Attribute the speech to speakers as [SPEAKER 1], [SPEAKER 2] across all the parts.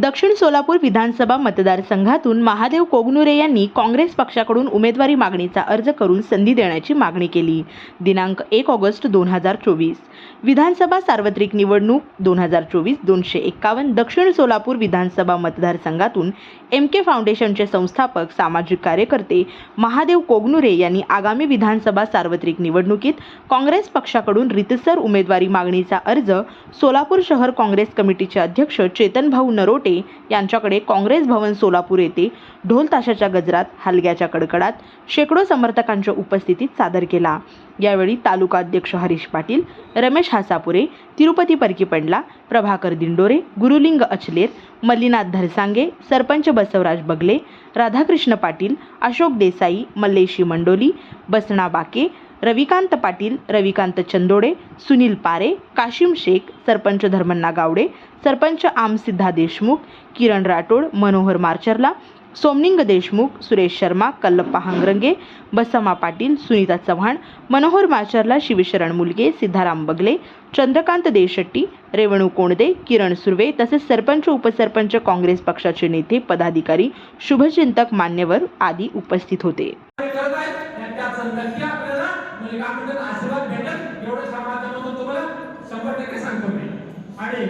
[SPEAKER 1] दक्षिण सोलापूर विधानसभा मतदारसंघातून महादेव कोगनुरे यांनी काँग्रेस पक्षाकडून उमेदवारी मागणीचा अर्ज करून संधी देण्याची मागणी केली. दिनांक एक ऑगस्ट दोन हजार चोवीस. विधानसभा सार्वत्रिक निवडणूक दोन हजार चोवीस दोनशे एक्कावन्न दक्षिण सोलापूर विधानसभा मतदारसंघातून एम के फाउंडेशनचे संस्थापक सामाजिक कार्यकर्ते महादेव कोगनुरे यांनी आगामी विधानसभा सार्वत्रिक निवडणुकीत काँग्रेस पक्षाकडून रितसर उमेदवारी मागणीचा अर्ज सोलापूर शहर काँग्रेस कमिटीचे अध्यक्ष चेतनभाऊ नरोटे यांच्याकडे काँग्रेस भवन सोलापूर येथे ढोल ताशाच्या गजरात हलग्याच्या कडकडात शेकडो समर्थकांच्या उपस्थितीत सादर केला. यावेळी तालुका अध्यक्ष हरीश पाटील रमेश हासापुरे तिरुपती परकीपंडला प्रभाकर दिंडोरे गुरुलिंग अचलेर मल्लीनाथ धरसांगे सरपंच बसवराज बगले राधाकृष्ण पाटील अशोक देसाई मल्लेशी मंडोली बसणा बाके रविकांत पाटील रविकांत चंदोडे सुनील पारे काशिम शेख सरपंच धर्मन्ना गावडे सरपंच आमसिद्धा देशमुख किरण राठोड मनोहर मार्चरला सोमनिंग देशमुख सुरेश शर्मा कल्लप्पा हांगरंगे बसमा पाटील सुनीता चव्हाण मनोहर माचरला शिवशरण मुलगे सिद्धाराम बगले चंद्रकांत देशट्टी रेवणू कोंडदे किरण सुर्वे तसेच सरपंच उपसरपंच काँग्रेस पक्षाचे नेते पदाधिकारी शुभचिंतक मान्यवर आदी उपस्थित होते.
[SPEAKER 2] म्हणजे काय म्हणतात? आशीर्वाद भेटत एवढं समाजामधून तुम्हाला शंभर टक्के सांगतो मी. आणि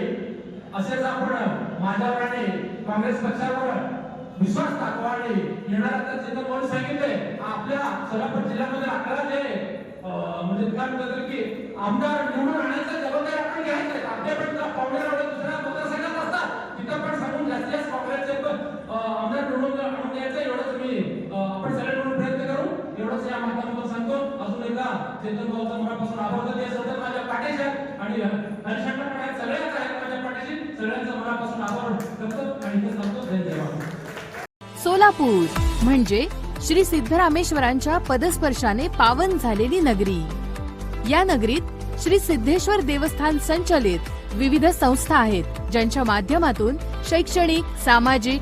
[SPEAKER 2] असेच आपण माझ्यावर आणि काँग्रेस पक्षावर विश्वास दाखवा आणि येणार आता जिथं कोणी सांगितले आपल्या सोलापूर जिल्ह्यामध्ये आपल्याला जे म्हणजे काय म्हणतात की आमदार निवडून आणायचं जबाबदारी आपण घ्यायचं आहे. आपल्याकडे पाहुण्यावर दुसऱ्या मतदारसंघात असतात तिथं पण सांगून जास्तीत जास्त काँग्रेसचे आमदार निवडून आणून द्यायचं एवढं तुम्ही आपण सगळे एवढंच या माध्यमातून सांगतो. अजून एकदा चेतन भाऊचा मनापासून आभार देतो सतत माझ्या पाठीशी आणि हरिशंकर पण आहेत. सगळ्याच आहेत माझ्या पाठीशी. सगळ्यांचा मनापासून आभार करतो आणि ते सांगतो धन्यवाद
[SPEAKER 3] सोलापूर म्हणजे श्री सिद्धरामेश्वरांच्या पदस्पर्शाने पावन झालेली नगरी. या नगरीत श्री सिद्धेश्वर देवस्थान संचलित विविध संस्था आहेत ज्यांच्या माध्यमातून शैक्षणिक सामाजिक